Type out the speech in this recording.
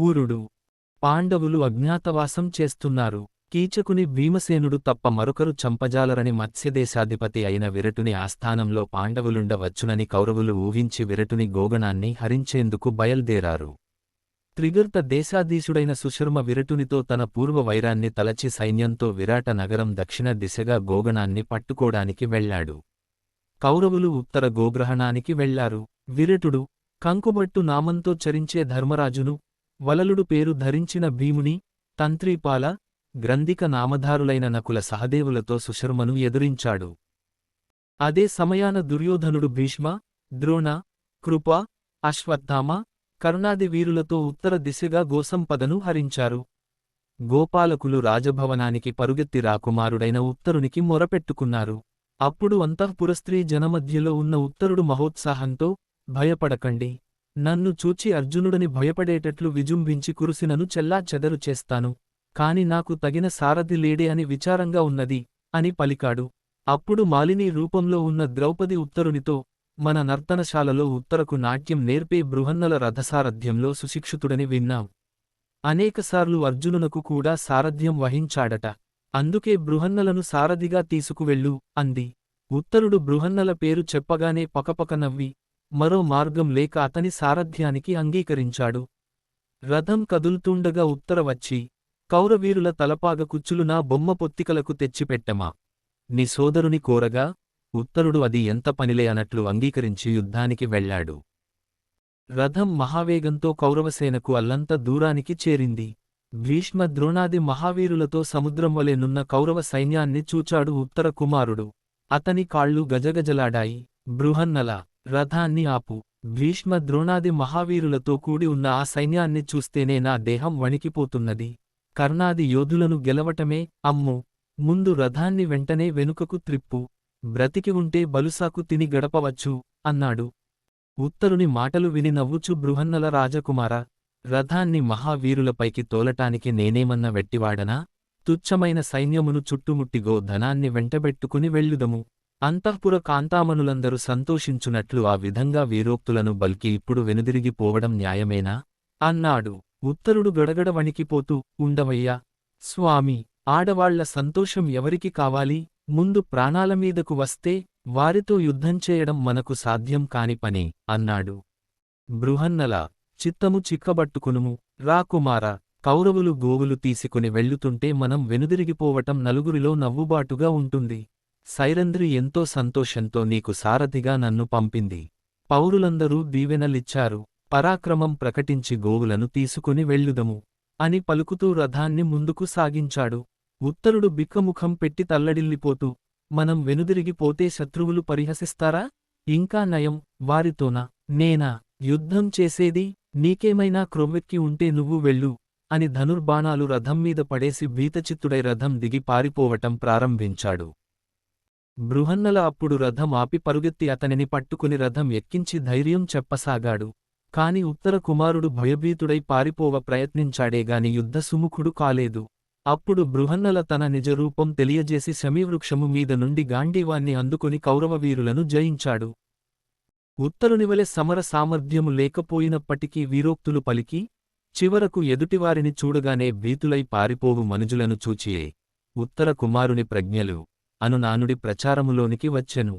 ఊరుడు. పాండవులు అజ్ఞాతవాసం చేస్తున్నారు. కీచకుని భీమసేనుడు తప్ప మరొకరు చంపజాలరని మత్స్యదేశాధిపతి అయిన విరటుని ఆస్థానంలో పాండవులుండవచ్చునని కౌరవులు ఊహించి విరటుని గోగణాన్ని హరించేందుకు బయల్దేరారు. త్రిగర్త దేశాధీశుడైన సుశర్మ విరటునితో తన పూర్వ వైరాన్ని తలచి సైన్యంతో విరాట నగరం దక్షిణ దిశగా గోగణాన్ని పట్టుకోడానికి వెళ్ళాడు కౌరవులు ఉత్తర గోగ్రహణానికి వెళ్ళారు విరటుడు కంకుబట్టు నామంతో చరించే ధర్మరాజును వలలుడు పేరు ధరించిన భీముని తంత్రీపాల గ్రంథిక నామధారులైన నకుల సహదేవులతో సుశర్మను ఎదురించాడు. అదే సమయాన దుర్యోధనుడు భీష్మ ద్రోణ కృప అశ్వత్థామ కరుణాది వీరులతో ఉత్తర దిశగా గోసంపదను హరించారు. గోపాలకులు రాజభవనానికి పరుగెత్తి రాకుమారుడైన ఉత్తరునికి మొరపెట్టుకున్నారు. అప్పుడు అంతఃపురస్త్రీ జనమధ్యలో ఉన్న ఉత్తరుడు మహోత్సాహంతో భయపడకండి నన్ను చూచి అర్జునుడని భయపడేటట్లు విజృంభించి కురుసినను చెల్లా చెదరు చేస్తాను. కాని నాకు తగిన సారథి లేడే అని విచారంగా ఉన్నది అని పలికాడు. అప్పుడు మాలిని రూపంలో ఉన్న ద్రౌపది ఉత్తరునితో మన నర్తనశాలలో ఉత్తరకు నాట్యం నేర్పే బృహన్నల రథసారథ్యంలో సుశిక్షితుడని విన్నాం. అనేకసార్లు అర్జునునకు కూడా సారథ్యం వహించాడట. అందుకే బృహన్నలను సారథిగా తీసుకువెళ్ళు అంది. ఉత్తరుడు బృహన్నల పేరు చెప్పగానే పకపక నవ్వి మరో మార్గం లేక అతని సారథ్యానికి అంగీకరించాడు. రథం కదులుతుండగా ఉత్తర వచ్చి కౌరవీరుల తలపాగ కుచ్చులు నా బొమ్మ పొత్తికలకు తెచ్చిపెట్టమా? నీ సోదరుని కోరగా? ఉత్తరుడు అది ఎంత పనిలే అనట్లు అంగీకరించి యుద్ధానికి వెళ్ళాడు రథం మహావేగంతో కౌరవసేనకు అల్లంత దూరానికి చేరింది. భీష్మ ద్రోణాది మహావీరులతో సముద్రం వలె నున్న కౌరవ సైన్యాన్ని చూచాడు ఉత్తర కుమారుడు. అతని కాళ్ళు గజగజలాడాయి. బృహన్నల రథాన్ని ఆపు. భీష్మ ద్రోణాది మహావీరులతో కూడి ఉన్న ఆ సైన్యాన్ని చూస్తేనే నా దేహం వణికిపోతున్నది. కర్ణాది యోధులను గెలవటమే అమ్ము! ముందు రథాన్ని వెంటనే వెనుకకు త్రిప్పు. బ్రతికి ఉంటే బలుసాకు తిని గడపవచ్చు అన్నాడు. ఉత్తరుని మాటలు విని నవ్వుచు బృహన్నల రాజకుమార రథాన్ని మహావీరులపైకి తోలటానికి నేనేమన్న వెట్టివాడనా? తుచ్చమైన సైన్యమును చుట్టుముట్టిగో ధనాన్ని వెంటబెట్టుకుని వెళ్ళుదము. అంతఃపుర కాంతామనులందరూ సంతోషించునట్లు ఆ విధంగా వీరోక్తులను బల్కి ఇప్పుడు వెనుదిరిగిపోవడం న్యాయమేనా? అన్నాడు. ఉత్తరుడు గడగడ వణికిపోతూ ఉండవయ్యా స్వామి ఆడవాళ్ళ సంతోషం ఎవరికి కావాలి? ముందు ప్రాణాలమీదకు వస్తే వారితో యుద్ధం చేయడం మనకు సాధ్యం కాని పని అన్నాడు. బృహన్నల చిత్తము చిక్కబట్టుకునుము. రాకుమార కౌరవులు గోవులు తీసుకుని వెళ్ళుతుంటే మనం వెనుదిరిగిపోవటం నలుగురిలో నవ్వుబాటుగా ఉంటుంది. సైరంధ్రి ఎంతో సంతోషంతో నీకు సారథిగా నన్ను పంపింది. పౌరులందరూ దీవెనలిచ్చారు. పరాక్రమం ప్రకటించి గోవులను తీసుకుని వెళ్ళుదము. అని పలుకుతూ రథాన్ని ముందుకు సాగించాడు. ఉత్తరుడు బిక్కముఖం పెట్టి తల్లడిల్లిపోతూ మనం వెనుదిరిగిపోతే శత్రువులు పరిహసిస్తారా? ఇంకా నయం వారితోనా? నేనా? యుద్ధం చేసేది నీకేమైనా క్రొవ్వెక్కి ఉంటే నువ్వు వెళ్ళు. అని ధనుర్బాణాలు రథం మీద పడేసి భీతచిత్తుడై రథం దిగి పారిపోవటం ప్రారంభించాడు. బృహన్నల అప్పుడు రథం ఆపి పరుగెత్తి అతనిని పట్టుకుని రథం ఎక్కించి ధైర్యం చెప్పసాగాడు. కాని ఉత్తర కుమారుడు భయభీతుడై పారిపోవ ప్రయత్నించాడేగాని యుద్ధ సుముఖుడు కాలేదు. అప్పుడు బృహన్నల తన నిజరూపం తెలియజేసి శమీవృక్షము మీద నుండి గాంధీవాన్ని అందుకుని కౌరవవీరులను జయించాడు. ఉత్తరునివలె సమర సామర్థ్యము లేకపోయినప్పటికీ వీరోక్తులు పలికి చివరకు ఎదుటివారిని చూడగానే భీతులై పారిపోవు మనుజులను చూచియే. ఉత్తర కుమారుని ప్రజ్ఞలు అను నానుడి ప్రచారములోనికి వచ్చెను.